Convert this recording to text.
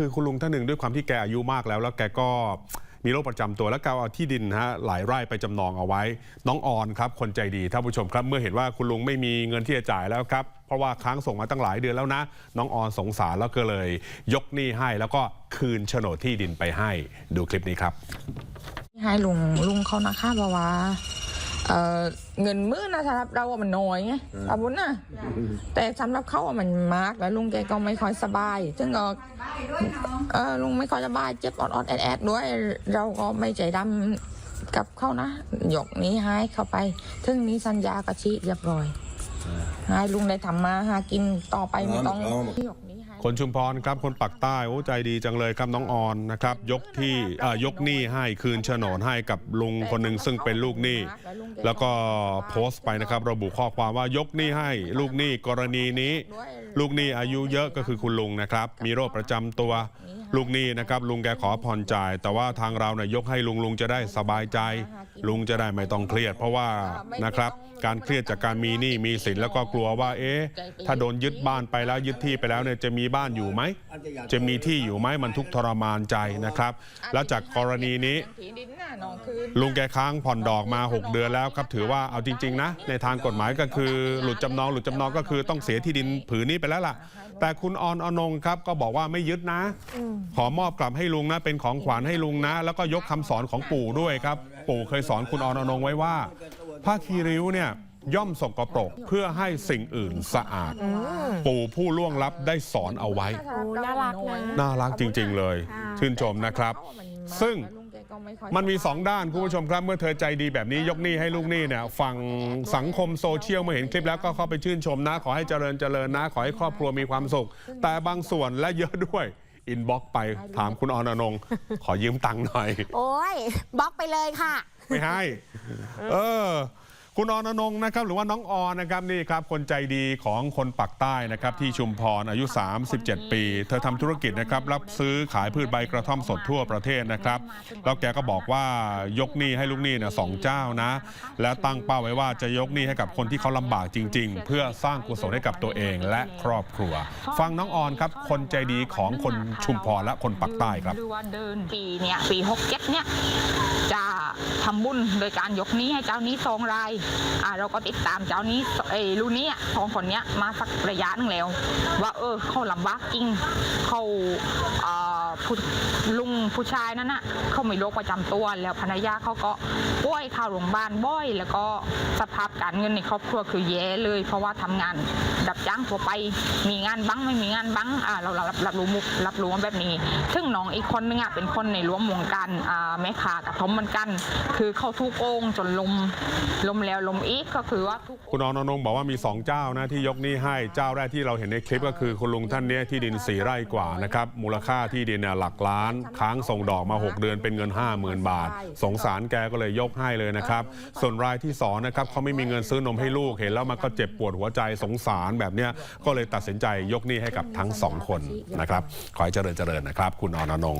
คือคุณลุงท่านหนึ่งด้วยความที่แกอายุมากแล้ว แล้วแกก็มีโรคประจำตัวแล้วแกเอาที่ดินฮะหลายไร่ไปจำนองเอาไว้ น้องออนครับ คนใจดีท่านผู้ชมครับ เมื่อเห็นว่าคุณลุงไม่มีเงินที่จะจ่ายแล้วครับ เพราะว่าค้างส่งมาตั้งหลายเดือนแล้วนะ น้องออนสงสารแล้วก็เลย ยกหนี้ให้แล้วก็คืนโฉนดที่ดินไปให้ดูคลิปนี้ครับให้ลุงลุงเขานะคะเพราว่า เอ่อเงินมื้อนะสำหรับเราอะมันน้อยไงอาบุญนะแต่สำหรับเขาอะมันมากแล้วลุงแกก็ไม่ค่อยสบาย ซึ่งก็เออลุงไม่ค่อยสบายเจ็บออดๆแอดๆด้วย เราก็ไม่ใจดำกับเขานะหยกนี้ให้เข้าไปถึงนี้สัญญากะชิเรียบร้อยให้ลุงได้ทำมาหากินต่อไปไม่ต้องหยกนี้ให้ คนชุมพรครับคนปักใต้โอ้ใจดีจังเลยครับน้องออนนะครับยกที่เอ่อยกหนี้ให้คืนโฉนดให้กับลุงคนหนึ่งซึ่งเป็นลูกหนี้ แล้วก็โพสต์ไปนะครับ ระบุข้อความว่ายกหนี้ให้ลูกหนี้กรณีนี้ ลูกหนี้อายุเยอะก็คือคุณลุงนะครับ มีโรคประจำตัวลูกหนี้นะครับลุงแกขอผ่อนจ่าย แต่ว่าทางเราเนี่ยยกให้ลุงลุงจะได้สบายใจ ลุงจะได้ไม่ต้องเครียด เพราะว่านะครับการเครียดจากการมีหนี้มีสินแล้วก็กลัวว่า เอ๊ะถ้าโดนยึดบ้านไปแล้วยึดที่ไปแล้วเนี่ยจะมีบ้านอยู่ไหม จะมีที่อยู่ไหมมันทุกทรมานใจนะครับ แล้วจากกรณีนี้ ลุงแกค้างผ่อนดอกมา 6 เดือนแล้วครับ ถือว่าเอาจริงๆนะในทางกฎหมายก็คือหลุดจำนองหลุดจำนองก็คือต้องเสียที่ดินผืนนี้ไปแล้วล่ะ แต่คุณออนอนงครับก็บอกว่าไม่ยึดนะขอมอบกลับให้ลุงนะ เป็นของขวัญให้ลุงนะ แล้วก็ยกคำสอนของปู่ด้วยครับ ปู่เคยสอนคุณออนอนงไว้ว่าผ้าคีริ้วเนี่ยย่อมสกปรกเพื่อให้สิ่งอื่นสะอาด ปู่ผู้ล่วงลับได้สอนเอาไว้ น่ารักนะน่ารักจริง ๆ เลย ชื่นชมนะครับ ซึ่งมันมี2ด้านคุณผู้ชมครับ เมื่อเธอใจดีแบบนี้ยกหนี้ให้ลูกหนี้เนี่ยฝั่งสังคมโซเชียลเมื่อเห็นคลิปแล้วก็เข้าไปชื่นชมนะ ขอให้เจริญเจริญนะ ขอให้ครอบครัวมีความสุข แต่บางส่วนและเยอะด้วย อินบ็อกไปถามคุณออนอนง ขอยืมตังค์หน่อย โอ้ยบล็อกไปเลยค่ะ ไม่ให้ เออ คุณออนอนงนะครับหรือว่าน้องออนนะครับนี่ครับคนใจดีของคนปักใต้นะครับที่ชุมพรอายุ 37 ปี เธอทำธุรกิจนะครับรับซื้อขายพืชใบกระท่อมสดทั่วประเทศนะครับแล้วแกก็บอกว่ายกหนี้ให้ลูกหนี้เนี่ยสองเจ้านะ และตั้งเป้าไว้ว่าจะยกหนี้ให้กับคนที่เขาลำบากจริง ๆ เพื่อสร้างกุศลให้กับตัวเองและครอบครัว ฟังน้องออนครับคนใจดีของคนชุมพรและคนปักใต้ครับว่าเดินปีเนี่ยปีหกเจ็ดเนี่ยจะทำบุญโดยการยกหนี้ให้เจ้านี้สองรายอ่าเราก็ติดตามเจ้านี้ไอ้ลูนี้ของคนเนี้ยมาสักระยะหนึ่งแล้ว ว่าเออเขาลำบากจริงเขาอ่าผู้ ลุงผู้ชายนั้นน่ะเขามีโรคประจำตัว แล้วภรรยาเขาก็ป่วยเข้าโรงพยาบาลบ่อย แล้วก็สภาพการเงินในครอบครัวคือแย่เลย เพราะว่าทำงานดับจ้างทั่วไปมีงานบ้างไม่มีงานบ้างอ่าเราเรารับรู้มุกรับรู้มาแบบนี้ ซึ่งน้องอีกคนนึงอะเป็นคนในร่วมวงการอ่าแม่ค้ากระทอมมือนกัน คือเขาทุกโกงจนลมลมแล้วลมอีกก็คือว่าทุกคุณออนอนงบอกว่ามี 2 เจ้านะที่ยกหนี้ให้เจ้าแรกที่เราเห็นในคลิปก็คือคุณลุงท่านนี้ที่ดินสีไร่กว่านะครับมูลค่าที่ดินเนี่ยหลักล้านค้างส่งดอกมา 6 เดือนเป็นเงิน 50,000 บาท สงสารแกก็เลยยกให้เลยนะครับ ส่วนรายที่2นะครับเขาไม่มีเงินซื้อนมให้ลูกเห็นแล้วมันก็เจ็บปวดหัวใจสงสารแบบเนี้ยก็เลยตัดสินใจยกหนี้ให้กับทั้งสองคนนะครับขอให้เจริญเจริญนะครับ คุณอนนนง